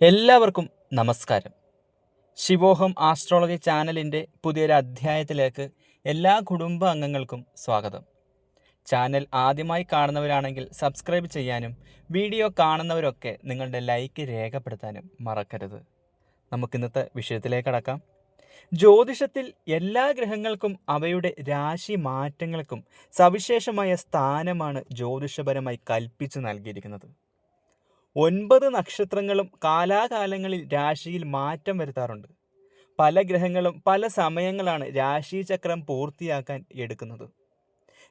എല്ലാവർക്കും നമസ്കാരം. ശിവോഹം ആസ്ട്രോളജി ചാനലിന്റെ പുതിയൊരു അധ്യായത്തിലേക്ക് എല്ലാ കുടുംബ അംഗങ്ങൾക്കും സ്വാഗതം. ചാനൽ ആദ്യമായി കാണുന്നവരാണെങ്കിൽ സബ്സ്ക്രൈബ് ചെയ്യാനും വീഡിയോ കാണുന്നവരൊക്കെ നിങ്ങളുടെ ലൈക്ക് രേഖപ്പെടുത്താനും മറക്കരുത്. നമുക്കിന്നത്തെ വിഷയത്തിലേക്ക് കടക്കാം. ജ്യോതിഷത്തിൽ എല്ലാ ഗ്രഹങ്ങൾക്കും അവയുടെ രാശി മാറ്റങ്ങൾക്കും സവിശേഷമായ സ്ഥാനമാണ് ജ്യോതിഷപരമായി കൽപ്പിച്ചു നൽകിയിരിക്കുന്നത്. ഒൻപത് നക്ഷത്രങ്ങളും കാലാകാലങ്ങളിൽ രാശിയിൽ മാറ്റം വരുത്താറുണ്ട്. പല ഗ്രഹങ്ങളും പല സമയങ്ങളാണ് രാശി ചക്രം പൂർത്തിയാക്കാൻ എടുക്കുന്നത്.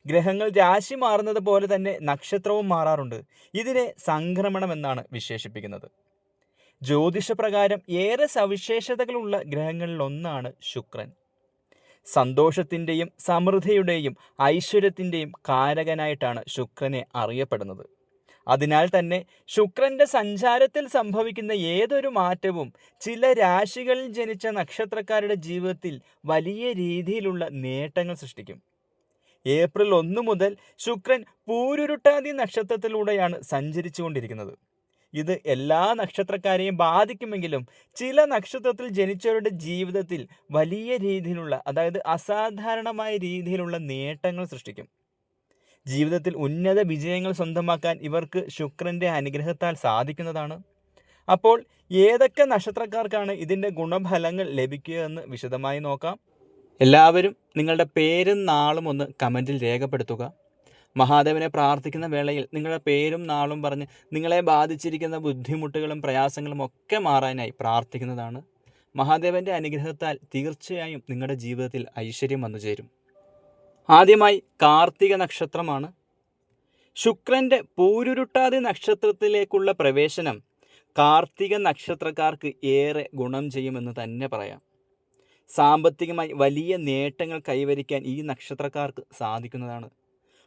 ഗ്രഹങ്ങൾ രാശി മാറുന്നത് പോലെ തന്നെ നക്ഷത്രവും മാറാറുണ്ട്. ഇതിനെ സംക്രമണം എന്നാണ് വിശേഷിപ്പിക്കുന്നത്. ജ്യോതിഷപ്രകാരം ഏറെ സവിശേഷതകളുള്ള ഗ്രഹങ്ങളിലൊന്നാണ് ശുക്രൻ. സന്തോഷത്തിന്റെയും സമൃദ്ധിയുടെയും ഐശ്വര്യത്തിന്റെയും കാരകനായിട്ടാണ് ശുക്രനെ അറിയപ്പെടുന്നത്. അതിനാൽ തന്നെ ശുക്രന്റെ സഞ്ചാരത്തിൽ സംഭവിക്കുന്ന ഏതൊരു മാറ്റവും ചില രാശികളിൽ ജനിച്ച നക്ഷത്രക്കാരുടെ ജീവിതത്തിൽ വലിയ രീതിയിലുള്ള നേട്ടങ്ങൾ സൃഷ്ടിക്കും. ഏപ്രിൽ ഒന്ന് മുതൽ ശുക്രൻ പൂരുരുട്ടാതി നക്ഷത്രത്തിലൂടെയാണ് സഞ്ചരിച്ചുകൊണ്ടിരിക്കുന്നത്. ഇത് എല്ലാ നക്ഷത്രക്കാരെയും ബാധിക്കുമെങ്കിലും ചില നക്ഷത്രത്തിൽ ജനിച്ചവരുടെ ജീവിതത്തിൽ വലിയ രീതിയിലുള്ള അതായത് അസാധാരണമായ രീതിയിലുള്ള നേട്ടങ്ങൾ സൃഷ്ടിക്കും. ജീവിതത്തിൽ ഉന്നത വിജയങ്ങൾ സ്വന്തമാക്കാൻ ഇവർക്ക് ശുക്രന്റെ അനുഗ്രഹത്താൽ സാധിക്കുന്നതാണ്. അപ്പോൾ ഏതൊക്കെ നക്ഷത്രക്കാർക്കാണ് ഇതിന്റെ ഗുണഫലങ്ങൾ ലഭിക്കുകയെന്ന് വിശദമായി നോക്കാം. എല്ലാവരും നിങ്ങളുടെ പേരും നാളും ഒന്ന് കമന്റിൽ രേഖപ്പെടുത്തുക. മഹാദേവനെ പ്രാർത്ഥിക്കുന്ന വേളയിൽ നിങ്ങളുടെ പേരും നാളും പറഞ്ഞ് നിങ്ങളെ ബാധിച്ചിരിക്കുന്ന ബുദ്ധിമുട്ടുകളും പ്രയാസങ്ങളും ഒക്കെ മാറാനായി പ്രാർത്ഥിക്കുന്നതാണ്. മഹാദേവന്റെ അനുഗ്രഹത്താൽ തീർച്ചയായും നിങ്ങളുടെ ജീവിതത്തിൽ ഐശ്വര്യം വന്നു ചേരും ആദ്യമായി കാർത്തിക നക്ഷത്രമാണ്. ശുക്രന്റെ പൂരുരുട്ടാതി നക്ഷത്രത്തിലേക്കുള്ള പ്രവേശനം കാർത്തിക നക്ഷത്രക്കാർക്ക് ഏറെ ഗുണം ചെയ്യുമെന്ന് തന്നെ പറയാം. സാമ്പത്തികമായി വലിയ നേട്ടങ്ങൾ കൈവരിക്കാൻ ഈ നക്ഷത്രക്കാർക്ക് സാധിക്കുന്നതാണ്.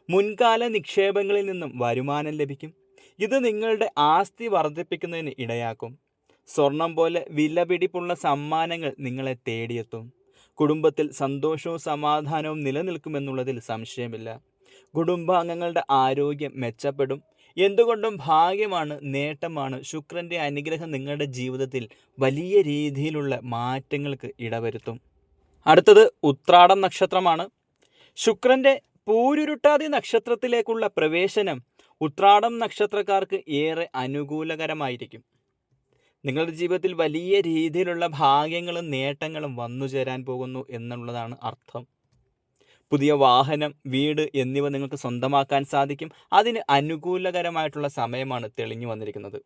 മുൻകാല നിക്ഷേപങ്ങളിൽ നിന്നും വരുമാനം ലഭിക്കും. ഇത് നിങ്ങളുടെ ആസ്തി വർദ്ധിപ്പിക്കുന്നതിന് ഇടയാക്കും. സ്വർണം പോലെ വിലപിടിപ്പുള്ള സമ്മാനങ്ങൾ നിങ്ങളെ തേടിയെത്തും. കുടുംബത്തിൽ സന്തോഷവും സമാധാനവും നിലനിൽക്കുമെന്നുള്ളതിൽ സംശയമില്ല. കുടുംബാംഗങ്ങളുടെ ആരോഗ്യം മെച്ചപ്പെടും. എന്തുകൊണ്ടും ഭാഗ്യമാണ് നേട്ടമാണ്. ശുക്രന്റെ അനുഗ്രഹം നിങ്ങളുടെ ജീവിതത്തിൽ വലിയ രീതിയിലുള്ള മാറ്റങ്ങൾക്ക് ഇടവരുത്തും. അടുത്തത് ഉത്രാടം നക്ഷത്രമാണ്. ശുക്രന്റെ പൂരുരുട്ടാതി നക്ഷത്രത്തിലേക്കുള്ള പ്രവേശനം ഉത്രാടം നക്ഷത്രക്കാർക്ക് ഏറെ അനുകൂലകരമായിരിക്കും. നിങ്ങളുടെ ജീവിതത്തിൽ വലിയ രീതിയിലുള്ള ഭാഗ്യങ്ങളും നേട്ടങ്ങളും വന്നു ചേരാൻ പോകുന്നു എന്നുള്ളതാണ് അർത്ഥം. പുതിയ വാഹനം വീട് എന്നിവ നിങ്ങൾക്ക് സ്വന്തമാക്കാൻ സാധിക്കും. അതിന് അനുകൂലകരമായിട്ടുള്ള സമയമാണ് തെളിഞ്ഞു വന്നിരിക്കുന്നത്.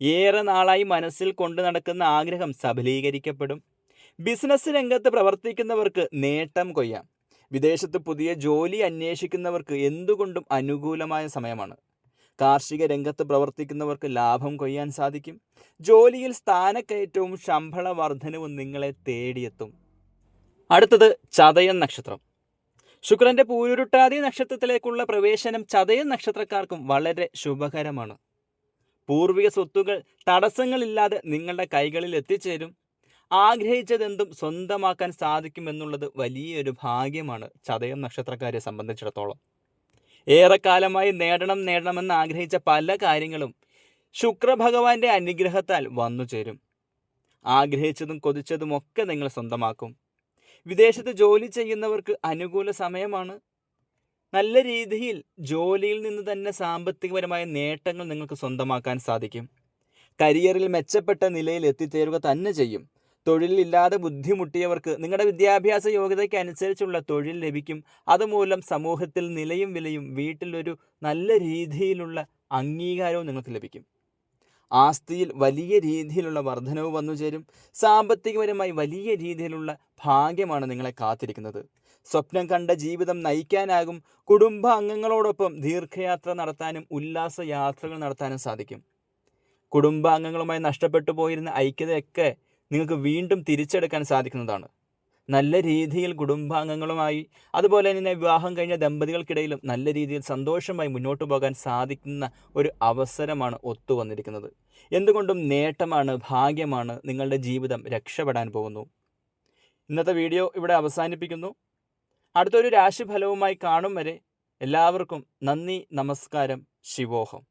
ഏറെ നാളായി മനസ്സിൽ കൊണ്ടു നടക്കുന്ന ആഗ്രഹം സഫലീകരിക്കപ്പെടും ബിസിനസ് രംഗത്ത് പ്രവർത്തിക്കുന്നവർക്ക് നേട്ടം കൊയ്യാം. വിദേശത്ത് പുതിയ ജോലി അന്വേഷിക്കുന്നവർക്ക് എന്തുകൊണ്ടും അനുകൂലമായ സമയമാണ്. കാർഷിക രംഗത്ത് പ്രവർത്തിക്കുന്നവർക്ക് ലാഭം കൊയ്യാൻ സാധിക്കും. ജോലിയിൽ സ്ഥാനക്കയറ്റവും ശമ്പള വർധനവും നിങ്ങളെ തേടിയെത്തും. അടുത്തത് ചതയൻ നക്ഷത്രം. ശുക്രന്റെ പൂരുരുട്ടാതി നക്ഷത്രത്തിലേക്കുള്ള പ്രവേശനം ചതയൻ നക്ഷത്രക്കാർക്കും വളരെ ശുഭകരമാണ്. പൂർവിക സ്വത്തുകൾ തടസ്സങ്ങളില്ലാതെ നിങ്ങളുടെ കൈകളിൽ എത്തിച്ചേരും. ആഗ്രഹിച്ചതെന്തും സ്വന്തമാക്കാൻ സാധിക്കുമെന്നുള്ളത് വലിയൊരു ഭാഗ്യമാണ് ചതയം നക്ഷത്രക്കാരെ സംബന്ധിച്ചിടത്തോളം. ഏറെക്കാലമായി നേടണം നേടണമെന്ന് ആഗ്രഹിച്ച പല കാര്യങ്ങളും ശുക്രഭഗവാന്റെ അനുഗ്രഹത്താൽ വന്നു ചേരും. ആഗ്രഹിച്ചതും കൊതിച്ചതും ഒക്കെ നിങ്ങൾ സ്വന്തമാക്കും. വിദേശത്ത് ജോലി ചെയ്യുന്നവർക്ക് അനുകൂല സമയമാണ്. നല്ല രീതിയിൽ ജോലിയിൽ നിന്ന് തന്നെ സാമ്പത്തികപരമായ നേട്ടങ്ങൾ നിങ്ങൾക്ക് സ്വന്തമാക്കാൻ സാധിക്കും. കരിയറിൽ മെച്ചപ്പെട്ട നിലയിൽ എത്തിച്ചേരുക തന്നെ ചെയ്യും. തൊഴിലില്ലാതെ ബുദ്ധിമുട്ടിയവർക്ക് നിങ്ങളുടെ വിദ്യാഭ്യാസ യോഗ്യതയ്ക്ക് അനുസരിച്ചുള്ള തൊഴിൽ ലഭിക്കും. അതുമൂലം സമൂഹത്തിൽ നിലയും വിലയും വീട്ടിലൊരു നല്ല രീതിയിലുള്ള അംഗീകാരവും നിങ്ങൾക്ക് ലഭിക്കും. ആസ്തിയിൽ വലിയ രീതിയിലുള്ള വർധനവ് വന്നു ചേരും. സാമ്പത്തികപരമായി വലിയ രീതിയിലുള്ള ഭാഗ്യമാണ് നിങ്ങളെ കാത്തിരിക്കുന്നത്. സ്വപ്നം കണ്ട ജീവിതം നയിക്കാനാകും. കുടുംബ അംഗങ്ങളോടൊപ്പം ദീർഘയാത്ര നടത്താനും ഉല്ലാസ യാത്രകൾ നടത്താനും സാധിക്കും. കുടുംബാംഗങ്ങളുമായി നഷ്ടപ്പെട്ടു പോയിരുന്ന ഐക്യതയൊക്കെ നിങ്ങൾക്ക് വീണ്ടും തിരിച്ചെടുക്കാൻ സാധിക്കുന്നതാണ്. നല്ല രീതിയിൽ കുടുംബാംഗങ്ങളുമായി അതുപോലെ തന്നെ വിവാഹം കഴിഞ്ഞ ദമ്പതികൾക്കിടയിലും നല്ല രീതിയിൽ സന്തോഷമായി മുന്നോട്ട് പോകാൻ സാധിക്കുന്ന ഒരു അവസരമാണ് ഒത്തു വന്നിരിക്കുന്നത്. എന്തുകൊണ്ടും നേട്ടമാണ് ഭാഗ്യമാണ് നിങ്ങളുടെ ജീവിതം രക്ഷപ്പെടാൻ പോകുന്നു. ഇന്നത്തെ വീഡിയോ ഇവിടെ അവസാനിപ്പിക്കുന്നു. അടുത്തൊരു രാശിഫലവുമായി കാണും വരെ എല്ലാവർക്കും നന്ദി നമസ്കാരം ശിവോഹം.